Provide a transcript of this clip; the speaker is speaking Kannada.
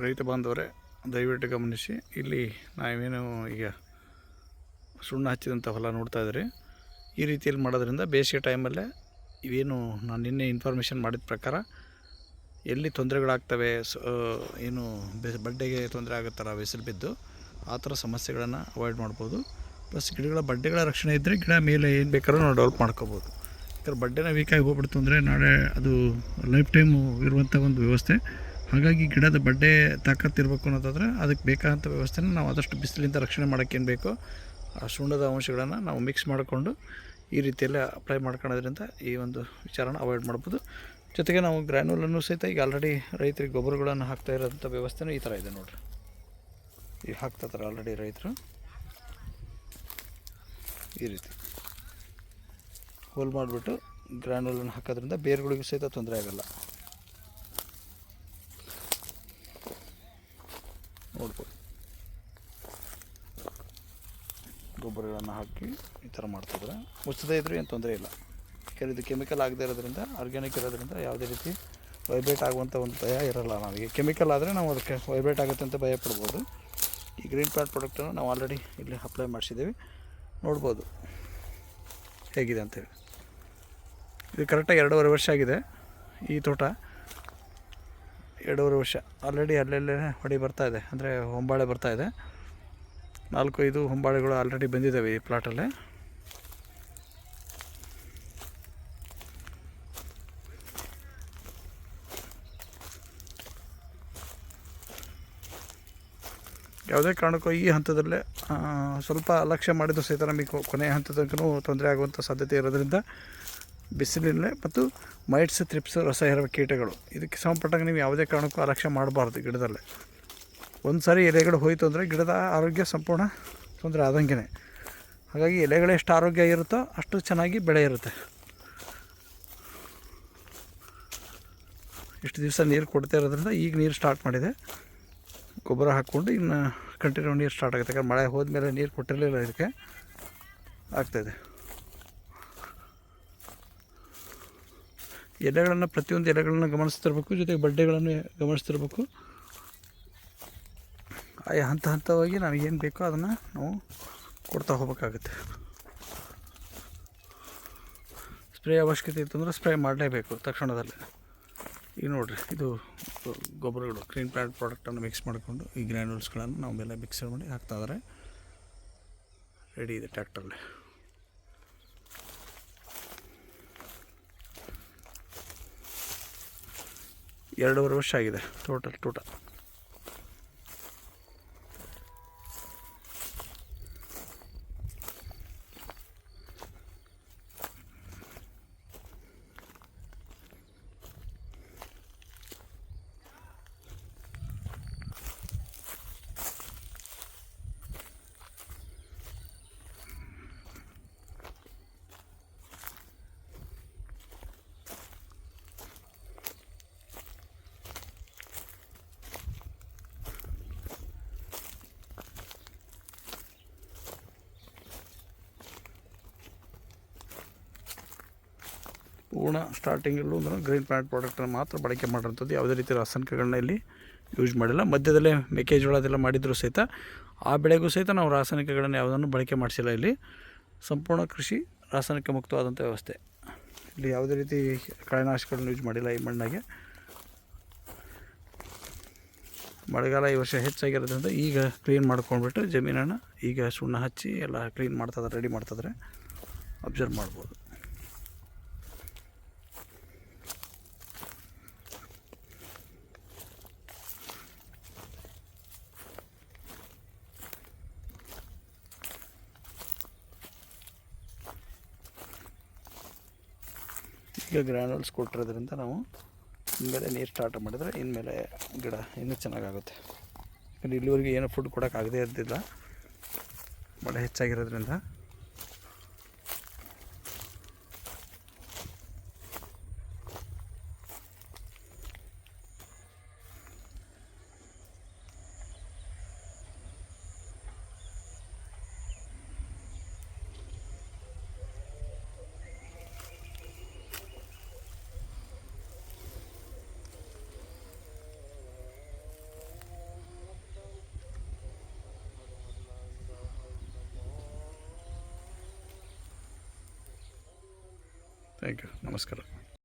ರೈತ ಬಾಂಧವರೇ, ದಯವಿಟ್ಟು ಗಮನಿಸಿ. ಇಲ್ಲಿ ನಾವೇನು ಈಗ ಸುಣ್ಣ ಹಚ್ಚಿದಂಥ ಹೊಲ ನೋಡ್ತಾ ಇದ್ದೀರಿ. ಈ ರೀತಿಯಲ್ಲಿ ಮಾಡೋದ್ರಿಂದ ಬೇಸಿಗೆ ಟೈಮಲ್ಲೇ ಇವೇನು ನಾನು ನಿನ್ನೆ ಇನ್ಫಾರ್ಮೇಷನ್ ಮಾಡಿದ ಪ್ರಕಾರ ಎಲ್ಲಿ ತೊಂದರೆಗಳಾಗ್ತವೆ ಏನು ಬಡ್ಡೆಗೆ ತೊಂದರೆ ಆಗುತ್ತಲ್ಲ, ಬಿಸಿಲು ಬಿದ್ದು ಆ ಥರ ಸಮಸ್ಯೆಗಳನ್ನು ಅವಾಯ್ಡ್ ಮಾಡ್ಬೋದು. ಪ್ಲಸ್ ಗಿಡಗಳ, ಬಡ್ಡೆಗಳ ರಕ್ಷಣೆ ಇದ್ದರೆ ಗಿಡ ಮೇಲೆ ಏನು ಬೇಕಾದ್ರೂ ನಾವು ಡೆವಲಪ್ ಮಾಡ್ಕೋಬೋದು. ಯಾಕಂದ್ರೆ ಬಡ್ಡೆನ ವೀಕಾಗಿ ಹೋಗ್ಬಿಡ್ತು ಅಂದರೆ ನಾಳೆ ಅದು ಲೈಫ್ ಟೈಮು ಇರುವಂಥ ಒಂದು ವ್ಯವಸ್ಥೆ. ಹಾಗಾಗಿ ಗಿಡದ ಬಡ್ಡೆ ತಾಕತ್ತಿರಬೇಕು ಅನ್ನೋದಾದ್ರೆ ಅದಕ್ಕೆ ಬೇಕಾದಂಥ ವ್ಯವಸ್ಥೆನ ನಾವು ಆದಷ್ಟು ಬಿಸಿಲಿಂದ ರಕ್ಷಣೆ ಮಾಡೋಕ್ಕೇನು ಬೇಕೋ ಆ ಸುಣ್ಣದ ಅಂಶಗಳನ್ನು ನಾವು ಮಿಕ್ಸ್ ಮಾಡಿಕೊಂಡು ಈ ರೀತಿಯಲ್ಲಿ ಅಪ್ಲೈ ಮಾಡ್ಕೊಳ್ಳೋದ್ರಿಂದ ಈ ಒಂದು ವಿಚಾರನ ಅವಾಯ್ಡ್ ಮಾಡ್ಬೋದು. ಜೊತೆಗೆ ನಾವು ಗ್ರ್ಯಾನ್ಯೂಲನ್ನು ಸಹಿತ ಈಗ ಆಲ್ರೆಡಿ ರೈತರಿಗೆ ಗೊಬ್ಬರಗಳನ್ನು ಹಾಕ್ತಾ ಇರೋಂಥ ವ್ಯವಸ್ಥೆನೂ ಈ ಥರ ಇದೆ ನೋಡಿರಿ. ಈಗ ಹಾಕ್ತಾ ಇದ್ದಾರೆ ಆಲ್ರೆಡಿ ರೈತರು. ಈ ರೀತಿ. ಹೋಲ್ ಮಾಡಿಬಿಟ್ಟು ಗ್ರ್ಯಾನ್ಯೂಲನ್ನು ಹಾಕೋದ್ರಿಂದ ಬೇರುಗಳಿಗೂ ಸಹಿತ ತೊಂದರೆ ಆಗಲ್ಲ. ನೋಡ್ಬೋದು. ಗೊಬ್ಬರಗಳನ್ನು ಹಾಕಿ ಈ ಥರ ಮಾಡ್ತಿದ್ರೆ ಮುಚ್ಚದೇ ಇದ್ರೂ ಏನು ತೊಂದರೆ ಇಲ್ಲ. ಇದು ಕೆಮಿಕಲ್ ಆಗದೇ ಇರೋದ್ರಿಂದ ಆರ್ಗ್ಯಾನಿಕ್ ಇರೋದ್ರಿಂದ ಯಾವುದೇ ರೀತಿ ವೈಬ್ರೇಟ್ ಆಗುವಂಥ ಒಂದು ಭಯ ಇರಲ್ಲ ನಮಗೆ. ಕೆಮಿಕಲ್ ಆದರೆ ನಾವು ಅದಕ್ಕೆ ವೈಬ್ರೇಟ್ ಆಗುತ್ತೆ ಅಂತ ಭಯ ಪಡ್ಬೋದು. ಈ ಗ್ರೀನ್ ಪ್ಯಾಂಟ್ ಪ್ರಾಡಕ್ಟನ್ನು ನಾವು ಆಲ್ರೆಡಿ ಇಲ್ಲಿ ಅಪ್ಲೈ ಮಾಡಿಸಿದ್ದೀವಿ. ನೋಡ್ಬೋದು ಹೇಗಿದೆ ಅಂತೇಳಿ ಇದು ಕರೆಕ್ಟಾಗಿ ಎರಡೂವರೆ ವರ್ಷ ಆಗಿದೆ ಈ ತೋಟ. ಎರಡೂವರೆ ವರ್ಷ. ಆಲ್ರೆಡಿ ಅಲ್ಲೆಲ್ಲೇ ಹೊಡಿ ಬರ್ತಾ ಇದೆ. ಅಂದರೆ ಹೊಂಬಾಳೆ ಬರ್ತಾ ಇದೆ. ನಾಲ್ಕು, ಐದು ಹೊಂಬಾಳೆಗಳು ಆಲ್ರೆಡಿ ಬಂದಿದ್ದಾವೆ ಈ ಪ್ಲಾಟಲ್ಲೇ ಯಾವುದೇ ಕಾರಣಕ್ಕೂ ಈ ಹಂತದಲ್ಲೇ ಸ್ವಲ್ಪ ಅಲಕ್ಷ್ಯ ಮಾಡಿದ್ದು ಸಹಿತ ನಮಗೆ ಕೊನೆಯ ಹಂತದಕ್ಕೂ ತೊಂದರೆ ಆಗುವಂಥ ಸಾಧ್ಯತೆ ಇರೋದ್ರಿಂದ ಬಿಸಿಲಿನಲ್ಲೇ ಮತ್ತು ಮೈಟ್ಸ್ ತ್ರಿಪ್ಸ್ ರಸ, ಹೇರುವ ಕೀಟಗಳು. ಇದಕ್ಕೆ ಸಂಬಂಧಪಟ್ಟಂಗೆ ನೀವು ಯಾವುದೇ ಕಾರಣಕ್ಕೂ ಅಲಕ್ಷ್ಯ ಮಾಡಬಾರ್ದು ಗಿಡದಲ್ಲೇ. ಒಂದು ಸಾರಿ ಎಲೆಗಳು ಹೋಯಿತು ಅಂದರೆ ಗಿಡದ ಆರೋಗ್ಯ ಸಂಪೂರ್ಣ ತೊಂದರೆ ಆದಂಗೆ ಹಾಗಾಗಿ ಎಲೆಗಳು ಎಷ್ಟು ಆರೋಗ್ಯ ಇರುತ್ತೋ ಅಷ್ಟು ಚೆನ್ನಾಗಿ ಬೆಳೆ ಇರುತ್ತೆ. ಇಷ್ಟು ದಿವಸ ನೀರು ಕೊಡ್ತಾ ಇರೋದ್ರಿಂದ ಈಗ ನೀರು ಸ್ಟಾರ್ಟ್ ಮಾಡಿದೆ. ಗೊಬ್ಬರ ಹಾಕ್ಕೊಂಡು ಇನ್ನು ಕಂಟಿನ್ಯೂ ನೀರು ಸ್ಟಾರ್ಟ್ ಆಗುತ್ತೆ. ಯಾಕಂದ್ರೆ ಮಳೆ ಹೋದ್ಮೇಲೆ ನೀರು ಕೊಟ್ಟಿರಲಿಲ್ಲ ಇದಕ್ಕೆ. ಆಗ್ತಾಯಿದೆ ಎಲೆಗಳನ್ನು ಪ್ರತಿಯೊಂದು ಎಲೆಗಳನ್ನು ಗಮನಿಸ್ತಿರ್ಬೇಕು ಜೊತೆಗೆ ಬಡ್ಡೆಗಳನ್ನು ಗಮನಿಸ್ತಿರ್ಬೇಕು. ಆಯಾ ಹಂತ ಹಂತವಾಗಿ ನಮಗೇನು ಬೇಕೋ ಅದನ್ನು ನಾವು ಕೊಡ್ತಾ ಹೋಗ್ಬೇಕಾಗುತ್ತೆ. ಸ್ಪ್ರೇ ಅವಶ್ಯಕತೆ ಇತ್ತಂದ್ರೆ ಸ್ಪ್ರೇ ಮಾಡಲೇಬೇಕು ತಕ್ಷಣದಲ್ಲಿ. ಈಗ ನೋಡಿರಿ, ಇದು ಗೊಬ್ಬರಗಳು ಗ್ರೀನ್ ಪ್ಲಾಂಟ್ ಪ್ರಾಡಕ್ಟನ್ನು ಮಿಕ್ಸ್ ಮಾಡಿಕೊಂಡು ಈ ಗ್ರ್ಯಾನ್ಯೂಲ್ಸ್ಗಳನ್ನು ನಾವು ಮೇಲೆ ಮಿಕ್ಸರ್ ಮಾಡಿ ಹಾಕ್ತಾ ಇದ್ದಾರೆ ರೆಡಿ ಇದೆ ಟ್ಯಾಕ್ಟ್ರಲ್ಲಿ ಎರಡೂವರೆ ವರ್ಷ ಆಗಿದೆ ಟೋಟಲ್ ಟೋಟಲ್ ಪೂರ್ಣ ಸ್ಟಾರ್ಟಿಂಗಲ್ಲೂ ಅಂದ್ರೆ ಗ್ರೀನ್ ಪ್ಲಾಂಟ್ ಪ್ರಾಡಕ್ಟನ್ನು ಮಾತ್ರ ಬಳಕೆ ಮಾಡಿರೋಂಥದ್ದು ಯಾವುದೇ ರೀತಿ ರಾಸಾಯನಿಕಗಳನ್ನ ಇಲ್ಲಿ ಯೂಸ್ ಮಾಡಿಲ್ಲ. ಮಧ್ಯದಲ್ಲೇ ಮೆಕ್ಕೆಜೋಳ ಅದೆಲ್ಲ ಮಾಡಿದರೂ ಸಹಿತ ಆ ಬೆಳೆಗೂ ಸಹಿತ ನಾವು ರಾಸಾಯನಿಕಗಳನ್ನು ಯಾವುದನ್ನು ಬಳಕೆ ಮಾಡಿಸಿಲ್ಲ ಇಲ್ಲಿ. ಸಂಪೂರ್ಣ ಕೃಷಿ ರಾಸಾಯನಿಕ ಮುಕ್ತವಾದಂಥ ವ್ಯವಸ್ಥೆ. ಇಲ್ಲಿ ಯಾವುದೇ ರೀತಿ ಕಳೆನಾಶಕಗಳನ್ನು ಯೂಸ್ ಮಾಡಿಲ್ಲ ಈ ಮಣ್ಣಾಗೆ. ಮಳೆಗಾಲ ಈ ವರ್ಷ ಹೆಚ್ಚಾಗಿರೋದ್ರಿಂದ ಈಗ ಕ್ಲೀನ್ ಮಾಡ್ಕೊಂಡ್ಬಿಟ್ಟು ಜಮೀನನ್ನು ಈಗ ಸುಣ್ಣ ಹಚ್ಚಿ ಎಲ್ಲ ಕ್ಲೀನ್ ಮಾಡ್ತಾ ರೆಡಿ ಮಾಡ್ತಿದ್ರೆ ಅಬ್ಸರ್ವ್ ಮಾಡ್ಬೋದು. ಈಗ ಗ್ರ್ಯಾನ್ಯೂಲ್ಸ್ ಕೊಟ್ಟಿರೋದ್ರಿಂದ ನಾವು ಇನ್ಮೇಲೆ ನೀರು ಸ್ಟಾರ್ಟ್ ಮಾಡಿದರೆ ಇನ್ಮೇಲೆ ಗಿಡ ಇನ್ನೂ ಚೆನ್ನಾಗಾಗುತ್ತೆ. ಯಾಕಂದರೆ ಇಲ್ಲಿವರೆಗೆ ಏನೂ ಫುಡ್ ಕೊಡೋಕ್ಕಾಗದೇ ಇರ್ತಿಲ್ಲ ಮಳೆ ಹೆಚ್ಚಾಗಿರೋದ್ರಿಂದ థ్యాంక్ యూ నమస్కారం.